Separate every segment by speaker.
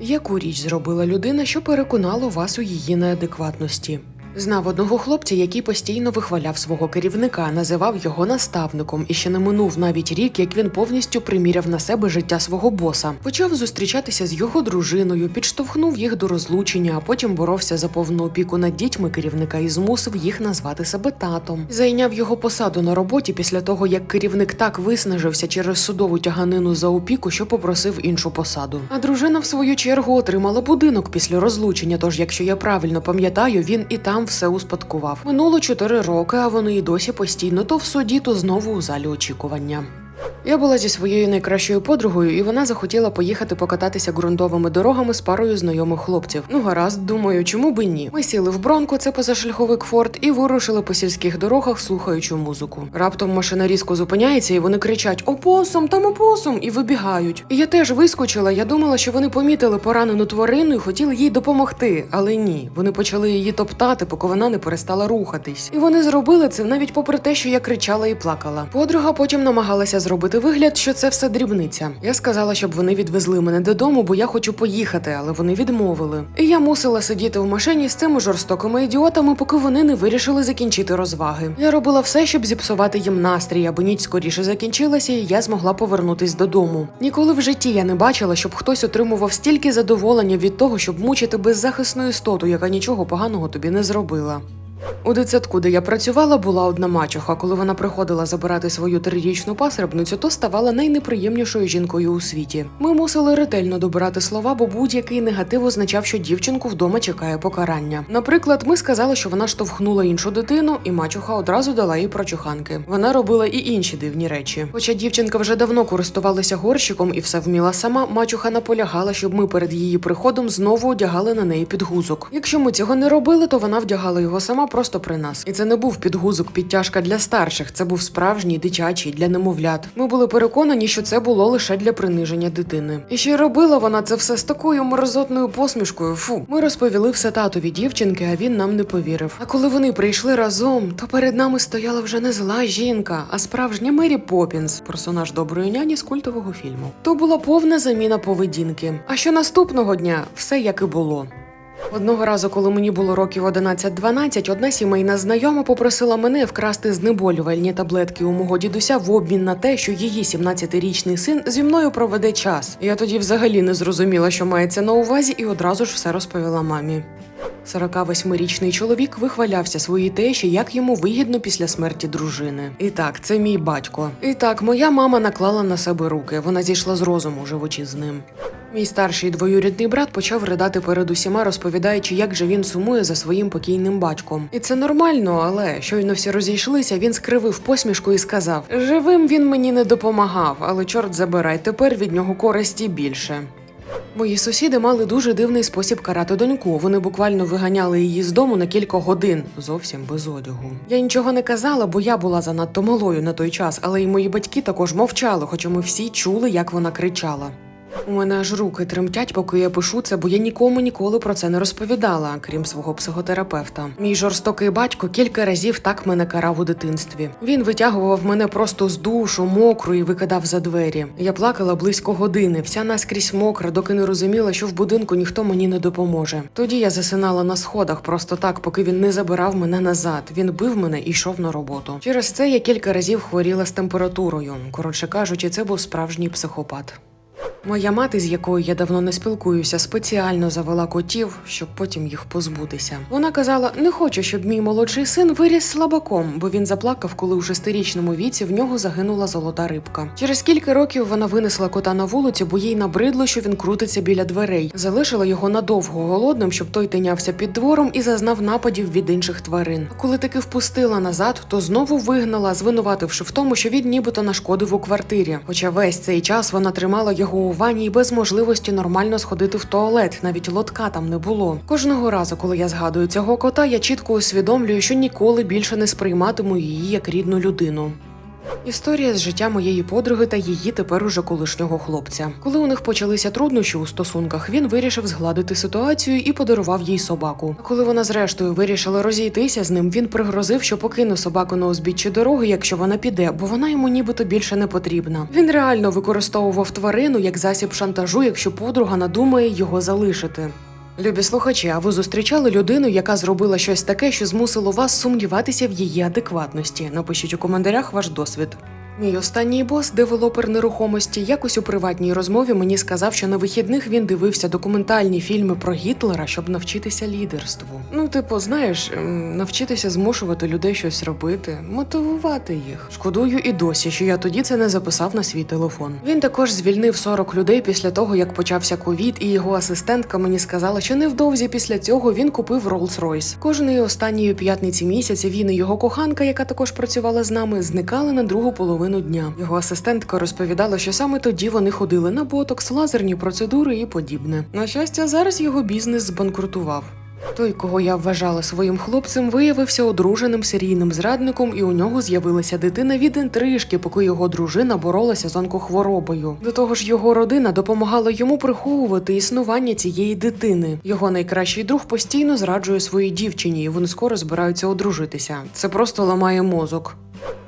Speaker 1: Яку річ зробила людина, що переконало вас у її неадекватності? Знав одного хлопця, який постійно вихваляв свого керівника, називав його наставником, і ще не минув навіть рік, як він повністю приміряв на себе життя свого боса. Почав зустрічатися з його дружиною, підштовхнув їх до розлучення, а потім боровся за повну опіку над дітьми керівника і змусив їх назвати себе татом. Зайняв його посаду на роботі після того, як керівник так виснажився через судову тяганину за опіку, що попросив іншу посаду. А дружина, в свою чергу, отримала будинок після розлучення. Тож, якщо я правильно пам'ятаю, він і там все успадкував. Минуло чотири роки, а вони й досі постійно то в суді, то знову у залі очікування. Я була зі своєю найкращою подругою, і вона захотіла поїхати покататися ґрунтовими дорогами з парою знайомих хлопців. Ну гаразд, думаю, чому би ні? Ми сіли в бронко, це позашляховик Форд, і вирушили по сільських дорогах, слухаючи музику. Раптом машина різко зупиняється, і вони кричать Опосум, там опосум! і вибігають. І я теж вискочила. Я думала, що вони помітили поранену тварину і хотіли їй допомогти. Але ні, вони почали її топтати, поки вона не перестала рухатись. І вони зробили це навіть попри те, що я кричала і плакала. Подруга потім намагалася зробити вигляд, що це все дрібниця. Я сказала, щоб вони відвезли мене додому, бо я хочу поїхати, але вони відмовили. І я мусила сидіти в машині з цими жорстокими ідіотами, поки вони не вирішили закінчити розваги. Я робила все, щоб зіпсувати їм настрій, аби ніч скоріше закінчилася, і я змогла повернутись додому. Ніколи в житті я не бачила, щоб хтось отримував стільки задоволення від того, щоб мучити беззахисну істоту, яка нічого поганого тобі не зробила. У дитсадку, де я працювала, була одна мачуха. Коли вона приходила забирати свою трирічну пасербницю, то ставала найнеприємнішою жінкою у світі. Ми мусили ретельно добирати слова, бо будь-який негатив означав, що дівчинку вдома чекає покарання. Наприклад, ми сказали, що вона штовхнула іншу дитину, і мачуха одразу дала їй прочуханки. Вона робила і інші дивні речі. Хоча дівчинка вже давно користувалася горщиком і все вміла сама, мачуха наполягала, щоб ми перед її приходом знову одягали на неї підгузок. Якщо ми цього не робили, то вона вдягала його сама просто при нас. І це не був підгузок підтяжка для старших, це був справжній дитячий для немовлят. Ми були переконані, що це було лише для приниження дитини. І ще й робила вона це все з такою мерзотною посмішкою. Фу, ми розповіли все татові дівчинки, а він нам не повірив. А коли вони прийшли разом, то перед нами стояла вже не зла жінка, а справжня Мері Поппінс, персонаж доброї няні з культового фільму. То була повна заміна поведінки. А що наступного дня все як і було. Одного разу, коли мені було років 11-12, одна сімейна знайома попросила мене вкрасти знеболювальні таблетки у мого дідуся в обмін на те, що її 17-річний син зі мною проведе час. Я тоді взагалі не зрозуміла, що мається на увазі, і одразу ж все розповіла мамі. 48-річний чоловік вихвалявся своїй тещі, як йому вигідно після смерті дружини. І так, це мій батько. І так, моя мама наклала на себе руки. Вона зійшла з розуму, живучи з ним. Мій старший двоюрідний брат почав ридати перед усіма, розповідаючи, як же він сумує за своїм покійним батьком. І це нормально, але щойно всі розійшлися, він скривив посмішку і сказав: Живим він мені не допомагав, але чорт забирай, тепер від нього користі більше. Мої сусіди мали дуже дивний спосіб карати доньку. Вони буквально виганяли її з дому на кілька годин, зовсім без одягу. Я нічого не казала, бо я була занадто малою на той час, але й мої батьки також мовчали, хоча ми всі чули, як вона кричала. У мене аж руки тремтять, поки я пишу це, бо я нікому ніколи про це не розповідала, крім свого психотерапевта. Мій жорстокий батько кілька разів так мене карав у дитинстві. Він витягував мене просто з душу, мокру і викидав за двері. Я плакала близько години, вся наскрізь мокра, доки не розуміла, що в будинку ніхто мені не допоможе. Тоді я засинала на сходах просто так, поки він не забирав мене назад. Він бив мене і йшов на роботу. Через це я кілька разів хворіла з температурою. Коротше кажучи, це був справжній психопат. Моя мати, з якою я давно не спілкуюся, спеціально завела котів, щоб потім їх позбутися. Вона казала: не хочу, щоб мій молодший син виріс слабаком, бо він заплакав, коли у шестирічному віці в нього загинула золота рибка. Через кілька років вона винесла кота на вулицю, бо їй набридло, що він крутиться біля дверей. Залишила його надовго голодним, щоб той тинявся під двором і зазнав нападів від інших тварин. А коли таки впустила назад, то знову вигнала, звинувативши в тому, що він нібито нашкодив у квартирі. Хоча весь цей час вона тримала його у ванні і без можливості нормально сходити в туалет, навіть лотка там не було. Кожного разу, коли я згадую цього кота, я чітко усвідомлюю, що ніколи більше не сприйматиму її як рідну людину. Історія з життя моєї подруги та її тепер уже колишнього хлопця. Коли у них почалися труднощі у стосунках, він вирішив згладити ситуацію і подарував їй собаку. А коли вона зрештою вирішила розійтися з ним, він пригрозив, що покине собаку на узбіччі дороги, якщо вона піде, бо вона йому нібито більше не потрібна. Він реально використовував тварину як засіб шантажу, якщо подруга надумає його залишити. Любі слухачі, а ви зустрічали людину, яка зробила щось таке, що змусило вас сумніватися в її адекватності? Напишіть у коментарях ваш досвід. Мій останній бос, девелопер нерухомості, якось у приватній розмові мені сказав, що на вихідних він дивився документальні фільми про Гітлера, щоб навчитися лідерству. Ну, типу, знаєш, ем, навчитися змушувати людей щось робити, мотивувати їх. Шкодую і досі, що я тоді це не записав на свій телефон. Він також звільнив 40 людей після того, як почався ковід, і його асистентка мені сказала, що невдовзі після цього він купив Rolls-Royce. Кожної останньої п'ятниці місяця він і його коханка, яка також працювала з нами, зникали на другу половину дня. Його асистентка розповідала, що саме тоді вони ходили на ботокс, лазерні процедури і подібне. На щастя, зараз його бізнес збанкрутував. Той, кого я вважала своїм хлопцем, виявився одруженим серійним зрадником, і у нього з'явилася дитина від інтрижки, поки його дружина боролася з онкохворобою. До того ж, його родина допомагала йому приховувати існування цієї дитини. Його найкращий друг постійно зраджує своїй дівчині, і вони скоро збираються одружитися. Це просто ламає мозок.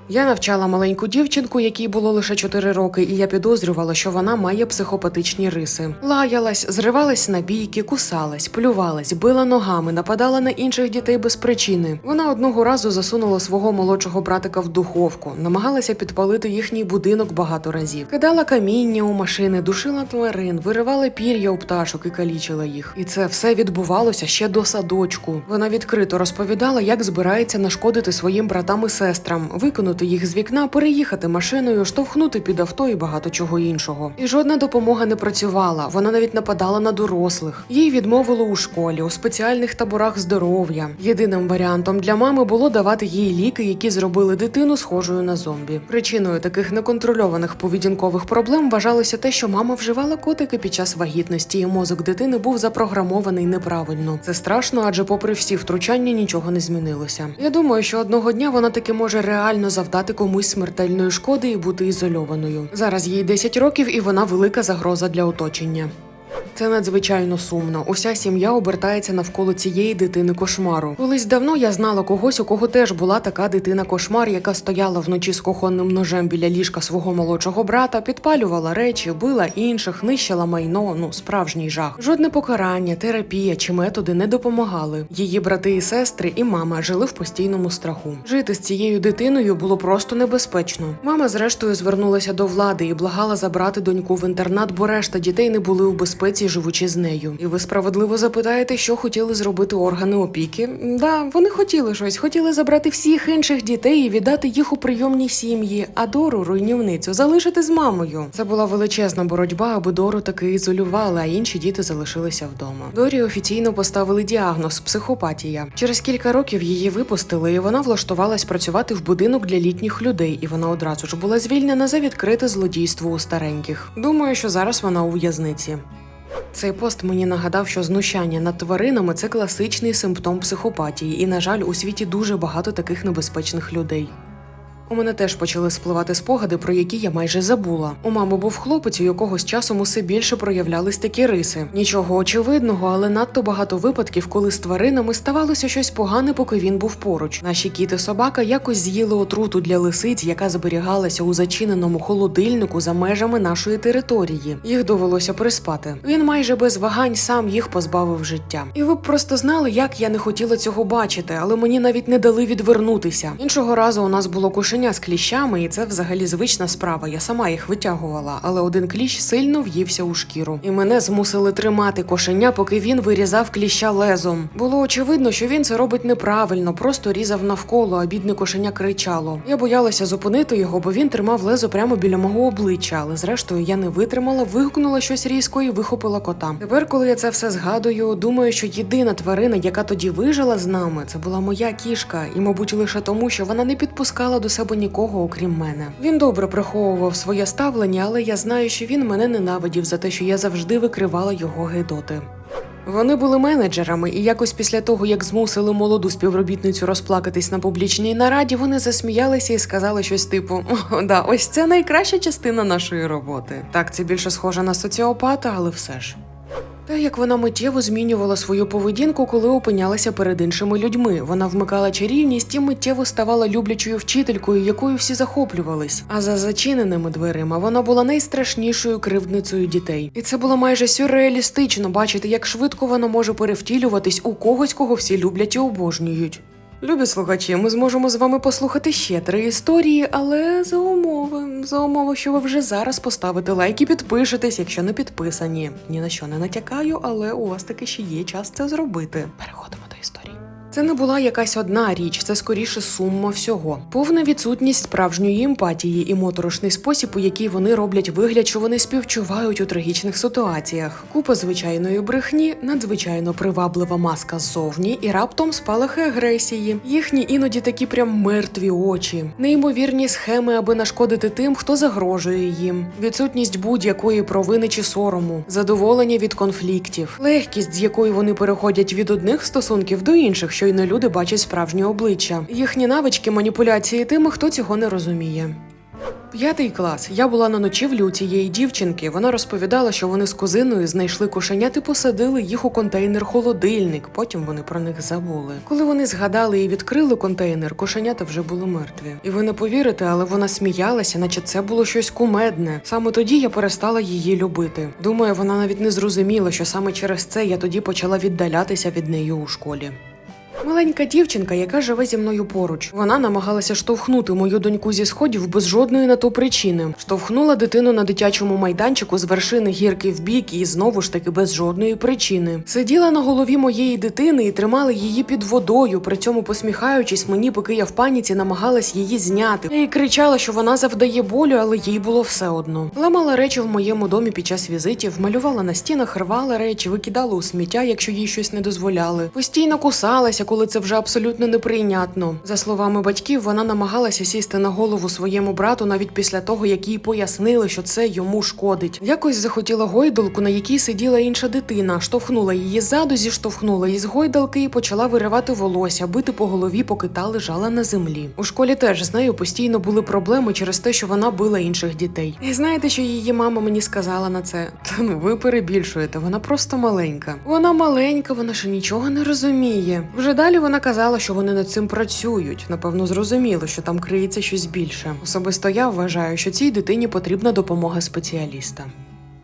Speaker 1: Я навчала маленьку дівчинку, якій було лише 4 роки, і я підозрювала, що вона має психопатичні риси. Лаялась, зривалась на бійки, кусалась, плювалась, била ногами, нападала на інших дітей без причини. Вона одного разу засунула свого молодшого братика в духовку, намагалася підпалити їхній будинок багато разів, кидала каміння у машини, душила тварин, виривала пір'я у пташок і калічила їх. І це все відбувалося ще до садочку. Вона відкрито розповідала, як збирається нашкодити своїм братам і сестрам, викинути їх з вікна, переїхати машиною, штовхнути під авто і багато чого іншого. І жодна допомога не працювала. Вона навіть нападала на дорослих. Їй відмовили у школі, у спеціальних таборах здоров'я. Єдиним варіантом для мами було давати їй ліки, які зробили дитину схожою на зомбі. Причиною таких неконтрольованих поведінкових проблем вважалося те, що мама вживала котики під час вагітності, і мозок дитини був запрограмований неправильно. Це страшно, адже попри всі втручання нічого не змінилося. Я думаю, що одного дня вона таки може реально завдати комусь смертельної шкоди і бути ізольованою. Зараз їй 10 років, і вона велика загроза для оточення. Це надзвичайно сумно. Уся сім'я обертається навколо цієї дитини кошмару. Колись давно я знала когось, у кого теж була така дитина кошмар, яка стояла вночі з кухонним ножем біля ліжка свого молодшого брата, підпалювала речі, била інших, нищила майно. Ну справжній жах. Жодне покарання, терапія чи методи не допомагали. Її брати і сестри, і мама жили в постійному страху. Жити з цією дитиною було просто небезпечно. Мама, зрештою, звернулася до влади і благала забрати доньку в інтернат, бо решта дітей не були у безпеці, живучи з нею. І ви справедливо запитаєте, що хотіли зробити органи опіки? Да, вони хотіли щось, хотіли забрати всіх інших дітей і віддати їх у прийомні сім'ї, а Дору, руйнівницю, залишити з мамою. Це була величезна боротьба, аби Дору таки ізолювали, а інші діти залишилися вдома. Дорі офіційно поставили діагноз психопатія. Через кілька років її випустили, і вона влаштувалась працювати в будинок для літніх людей, і вона одразу ж була звільнена за відкрите злодійство у стареньких. Думаю, що зараз вона у в'язниці. Цей пост мені нагадав, що знущання над тваринами це класичний симптом психопатії, і, на жаль, у світі дуже багато таких небезпечних людей. У мене теж почали спливати спогади, про які я майже забула. У мами був хлопець, у якого з часом усе більше проявлялись такі риси. Нічого очевидного, але надто багато випадків, коли з тваринами ставалося щось погане, поки він був поруч. Наші кіти собака якось з'їли отруту для лисиць, яка зберігалася у зачиненому холодильнику за межами нашої території. Їх довелося приспати. Він майже без вагань сам їх позбавив життя. І ви б просто знали, як я не хотіла цього бачити, але мені навіть не дали відвернутися. Іншого разу у нас було кошеня з кліщами, і це взагалі звична справа. Я сама їх витягувала, але один кліщ сильно в'ївся у шкіру. І мене змусили тримати кошеня, поки він вирізав кліща лезом. Було очевидно, що він це робить неправильно, просто різав навколо, а бідне кошеня кричало. Я боялася зупинити його, бо він тримав лезо прямо біля мого обличчя, але зрештою я не витримала, вигукнула щось різко і вихопила кота. Тепер, коли я це все згадую, думаю, що єдина тварина, яка тоді вижила з нами, це була моя кішка, і, мабуть, лише тому, що вона не підпускала до себе нікого, окрім мене. Він добре приховував своє ставлення, але я знаю, що він мене ненавидів за те, що я завжди викривала його гидоти. Вони були менеджерами, і якось після того, як змусили молоду співробітницю розплакатись на публічній нараді, вони засміялися і сказали щось типу: «О, да, ось це найкраща частина нашої роботи. Так, це більше схоже на соціопата, але все ж. Та як вона миттєво змінювала свою поведінку, коли опинялася перед іншими людьми. Вона вмикала чарівність і миттєво ставала люблячою вчителькою, якою всі захоплювались. А за зачиненими дверима вона була найстрашнішою кривдницею дітей. І це було майже сюрреалістично бачити, як швидко вона може перевтілюватись у когось, кого всі люблять і обожнюють. Любі слухачі, ми зможемо з вами послухати ще три історії, але за умови, за умови, що ви вже зараз поставите лайк і підпишетесь, якщо не підписані. Ні на що не натякаю, але у вас таки ще є час це зробити. Переходимо до історії. Це не була якась одна річ, це скоріше сума всього. Повна відсутність справжньої емпатії і моторошний спосіб, у який вони роблять вигляд, що вони співчувають у трагічних ситуаціях. Купа звичайної брехні, надзвичайно приваблива маска ззовні і раптом спалахи агресії. Їхні іноді такі прям мертві очі, неймовірні схеми, аби нашкодити тим, хто загрожує їм, відсутність будь-якої провини чи сорому, задоволення від конфліктів, легкість, з якою вони переходять від одних стосунків до інших, щойно люди бачать справжнє обличчя, їхні навички маніпуляції тими, хто цього не розуміє. П'ятий клас. Я була на ночівлі у цієї дівчинки. Вона розповідала, що вони з кузиною знайшли кошенят і посадили їх у контейнер-холодильник. Потім вони про них забули. Коли вони згадали і відкрили контейнер, кошенята вже були мертві. І ви не повірите, але вона сміялася, наче це було щось кумедне. Саме тоді я перестала її любити. Думаю, вона навіть не зрозуміла, що саме через це я тоді почала віддалятися від неї у школі. Маленька дівчинка, яка живе зі мною поруч. Вона намагалася штовхнути мою доньку зі сходів без жодної на то причини. Штовхнула дитину на дитячому майданчику з вершини гірки в бік і знову ж таки без жодної причини. Сиділа на голові моєї дитини і тримала її під водою, при цьому посміхаючись мені, поки я в паніці намагалась її зняти. Я їй кричала, що вона завдає болю, але їй було все одно. Ламала речі в моєму домі під час візитів, малювала на стінах, рвала речі, викидала у сміття, якщо їй щось не дозволяли. Постійно кусалася, коли це вже абсолютно неприйнятно. За словами батьків, вона намагалася сісти на голову своєму брату навіть після того, як їй пояснили, що це йому шкодить. Якось захотіла гойдалку, на якій сиділа інша дитина, штовхнула її ззаду, зіштовхнула із гойдалки і почала виривати волосся, бити по голові, поки та лежала на землі. У школі теж з нею постійно були проблеми через те, що вона била інших дітей. І знаєте, що її мама мені сказала на це? Та ну ви перебільшуєте, вона просто маленька. Вона маленька, вона ще нічого не розуміє. Вже далі вона казала, що вони над цим працюють. Напевно, зрозуміло, що там криється щось більше. Особисто я вважаю, що цій дитині потрібна допомога спеціаліста.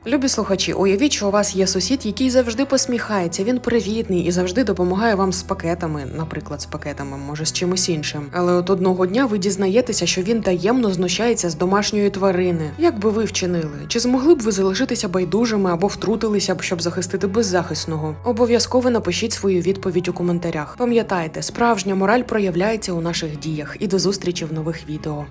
Speaker 1: Любі слухачі, уявіть, що у вас є сусід, який завжди посміхається. Він привітний і завжди допомагає вам з пакетами, наприклад, з пакетами, може з чимось іншим. Але от одного дня ви дізнаєтеся, що він таємно знущається з домашньої тварини. Як би ви вчинили? Чи змогли б ви залишитися байдужими або втрутилися б, щоб захистити беззахисного? Обов'язково напишіть свою відповідь у коментарях. Пам'ятайте, справжня мораль проявляється у наших діях. І до зустрічі в нових відео.